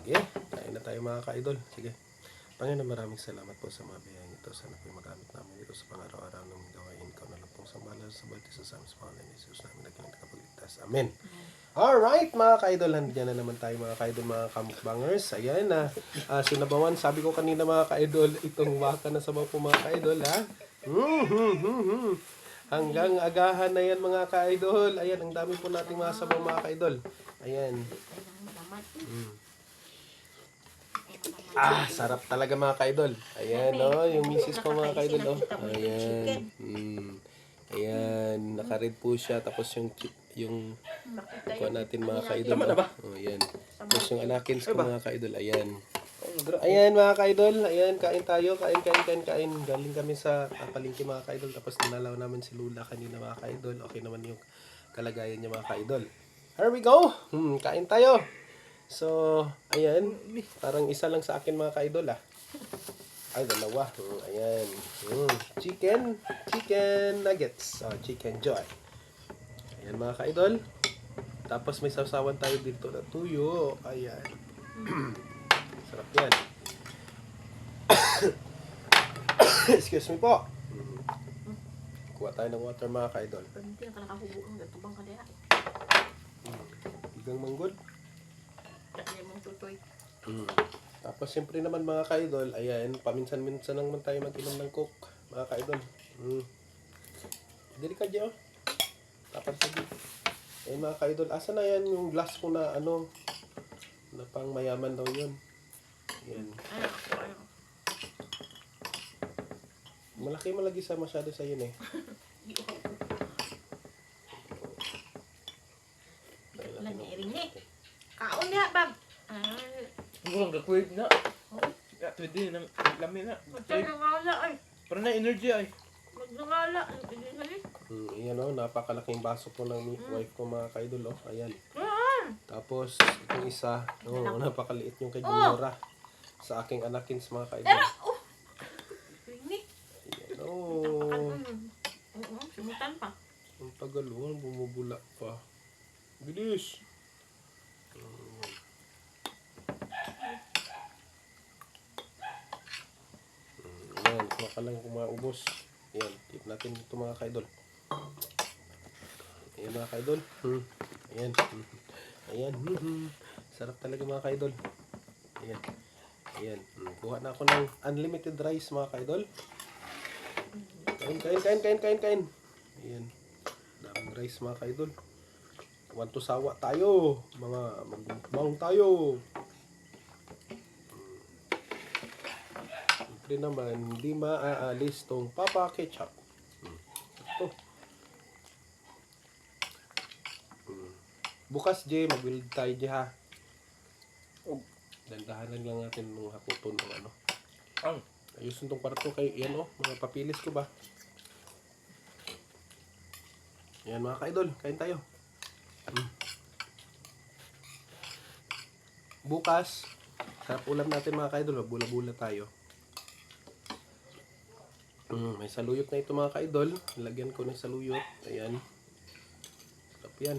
Sige, kain na tayo mga ka-idol. Sige. Panginoon, maraming salamat po sa mga biyayang ito. Sana po magamit namin ito sa pang-araw-araw ng gawain. Ikaw na lang pong sambala sa bawat isa sa amin sa pangalan ni Jesus namin naging nakapagligtas. Amen. Alright, mga ka-idol. Nandiyan na naman tayo mga ka-idol, mga kamukbangers. Ayan na. Uh, sinabawan, sabi ko kanina mga ka-idol, itong waka na sabaw po mga ka-idol, ha? Mm-hmm. Hanggang agahan na yan mga ka-idol. Ayan, ang dami po nating mga sabaw mga ka-idol. Ayan. Mm. Ah, sarap talaga mga ka-idol. Ayan, oh, yung misis ko mga ka-idol, oh. Ayan. Mm. Ayan, naka-red po siya. Tapos yung chip, yung kuha natin mga ka-idol. Tama na ba? Oh, ayan. Tapos yung anakins ko mga ka-idol, ayan. Ayan mga ka-idol, ayan, kain tayo, kain, kain, kain, kain. Galing kami sa uh, palengke mga ka-idol. Tapos ninalaw namin si Lula kanina mga ka-idol. Okay naman yung kalagayan niya mga ka-idol. Here we go! Hmm, kain tayo! So, ayan. Parang isa lang sa akin mga ka-idol ah. Ay, dalawa. Hmm, ayan. Hmm, chicken. Chicken nuggets. Oh, chicken joy. Ayan mga ka-idol. Tapos may sausawan tayo dito na tuyo. Ayan. Sarap yan. Excuse me po. Hmm. Kuha tayo ng water mga ka-idol. Hindi ang kalakahubo ang gatubang kalaya. Igang manggod. Kaya mong tutoy. Mm. Tapos siyempre naman mga ka-idol, ayan, paminsan-minsan lang man tayo mag-inom ng coke, mga ka-idol. Mm. Dili ka dyan, oh. Sa dito. Ayan mga ka-idol, asa na yan yung glass ko na ano, na pang mayaman daw yun. Ayan. Malaki malagi sa masyado sa yun eh. Dahil Wala natin na ang- iring ni. Kaon niya, bab. Ah, Ang gakwig na. Ya, pwede na. Lamin na. magtan na ngala ay. Para na energy ay. Magnangala. Hindi na ni. Mm, ayan oh, napakalaking baso po ng mi- wife ko mga ka-idol oh. Ayan. Tapos, itong isa, oh, napakaliit yung kay Juniora. Sa aking anakins mga ka-idol. Tara, oh. Ayan, oh. Mm. Oo, simutan pa. Ang tagal, oh, bumubula pa. Bilis! Mm. Mm, Ka lang kung maubos. Ayan, tip natin ito mga kaidol. Ayan mga kaidol. Hmm. Ayan. Hmm. Ayan. Sarap talaga mga kaidol. Ayan. Ayan. Hmm. Kuha na ako ng unlimited rice mga kaidol. Kain, kain, kain, kain, kain, kain. Ayan. Daming rice mga kaidol. Want to sawa tayo. Mga magmukbang tayo. Siyempre naman, hindi maaalis tong Papa Ketchup. Hmm. Ito. Hmm. Bukas, Jay, mag-build tayo, Jay, ha? Oh. Dandahanan lang natin nung hakuton ng ano. Ang. Ayusin tong kwarto kay yan oh, mga papilis ko ba? Yan mga ka-idol, kain tayo. Mm. Bukas, sarap ulam natin mga ka-idol, bula-bula tayo. Mm, may saluyot na ito mga ka-idol. Lagyan ko ng saluyot. Ayan. Sarap yan.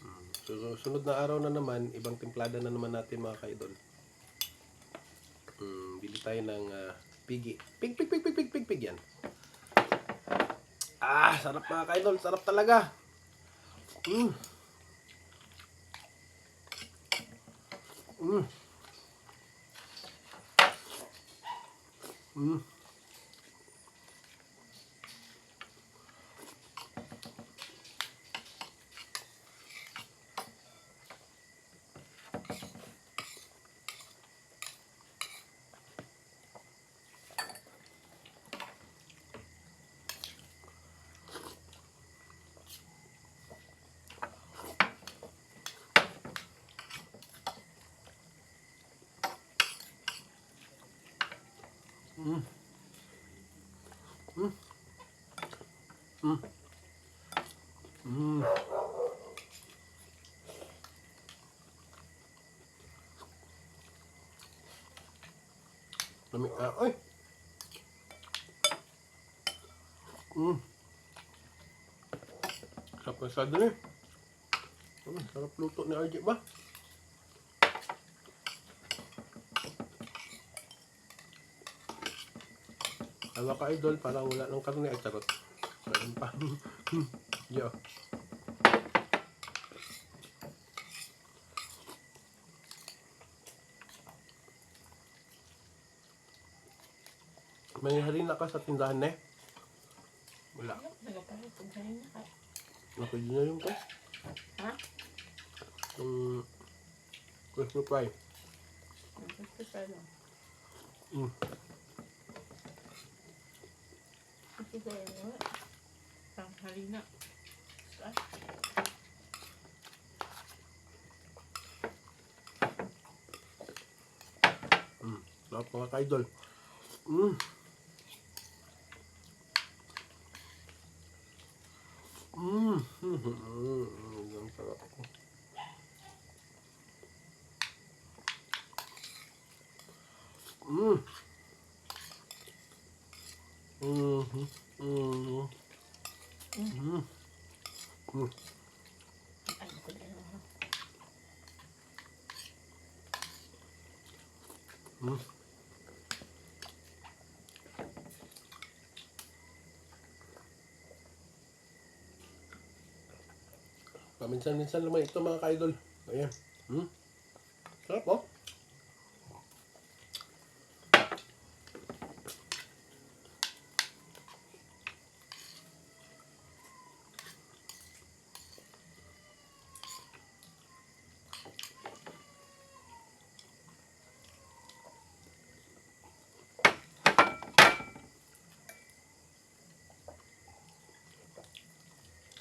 Mm, so, sunod na araw na naman, ibang timplada na naman natin mga ka-idol. Mm, bili tayo ng ah, pigi. Pig, pig, pig, pig, pig, pig, pig yan. Ah, sarap mga ka-idol. Sarap talaga. Mm. Mm. Mm. Mm. Mm. Lami, ah, ay! Mm. Sarap na sada eh. Mm, sarap luto ni RJ ba? Kala ka idol, parang wala ng karne ay tarot. Meron pa. Yo. May harina ka sa tindahan eh? Wala. Nagapalit kung sa'yo na ka. Napwede na yung ko. Ha? Yung crispy fry. Gusto sa ano? Mm. Gusto sa ano? Harina. Saan? Mm. Sarap mga ka-idol. Mm. Mm. Mm. Ang sarap ko. Mm. Mm. Mm. Ako. Mm. Paminsan-minsan naman ito mga ka-idol. Ayan. Hmm? Sarap oh.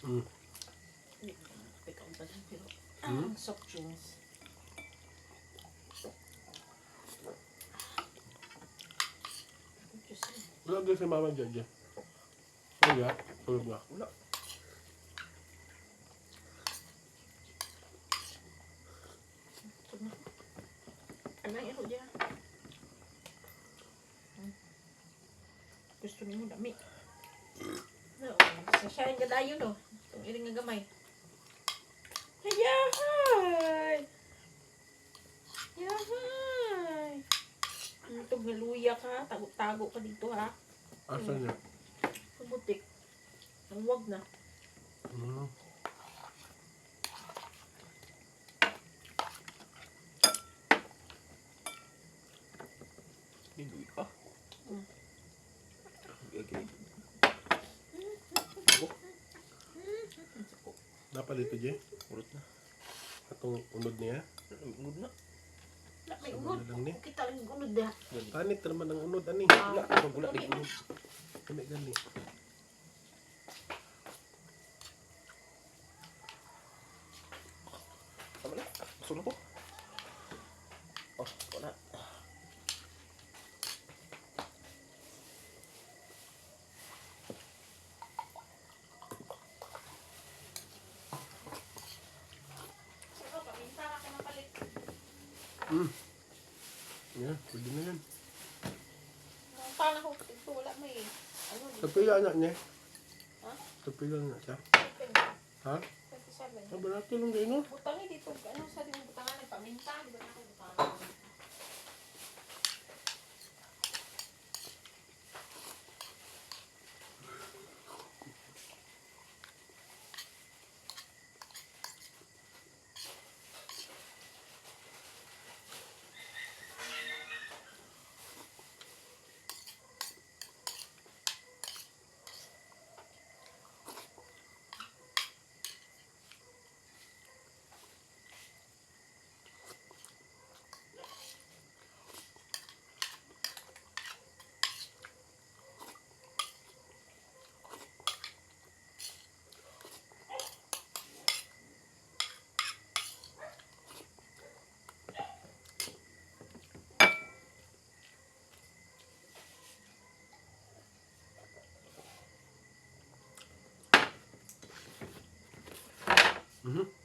Mm. Ikaw ba din pero Hmm? soft drinks. Wala din si Mama Jojo. Wala. Tulog na. Wala. Ito na. Ano dyan? Gusto niyo dami. No, sa siya yung gadayon no. Itong iring nga gamay. Yahay! Yahay! Ano itong haluya ka? Tago-tago ka dito ha? Asan niya? Sa butik. Ang wag na. Mm. Hindi ka. Mm. Okay. Dapat dito, Jay. Urot na. Atong unod niya. Ungod na. May unod. lang ni. Kita yung unod na. Tanit naman ang unod, ani. Wala. Wala. Wala. Wala. Kami gani. Tama na. Gusto na ko. Oh, wala. Sino, paminta ka na palit. Mm. Yan, pwede na yan. Ang pala ko, ito wala may, ano, di Tapila na niya. Ha? Tapila na siya. Ha? 27. Sabi natin lang kayo, no? Butangin dito, ano sa di mo butangan, nagpaminta, di ba na ako butangan? Mm-hmm.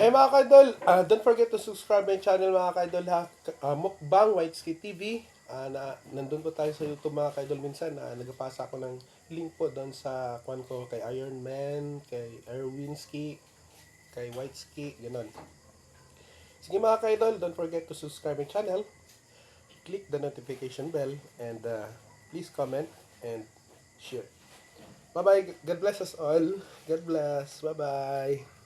Ay mga kaidol, ah, don't forget to subscribe my channel mga kaidol ha. Ah, Mukbang Whiteski TV. Ah, na, nandun po tayo sa YouTube mga kaidol minsan. Ah, nagpasa ako ng link po doon sa kwan ko kay Iron Man, kay Erwinski, kay Whiteski, ganun. Sige mga kaidol, don't forget to subscribe my channel. Click the notification bell and uh, please comment and share. Bye-bye. God bless us all. God bless. Bye-bye.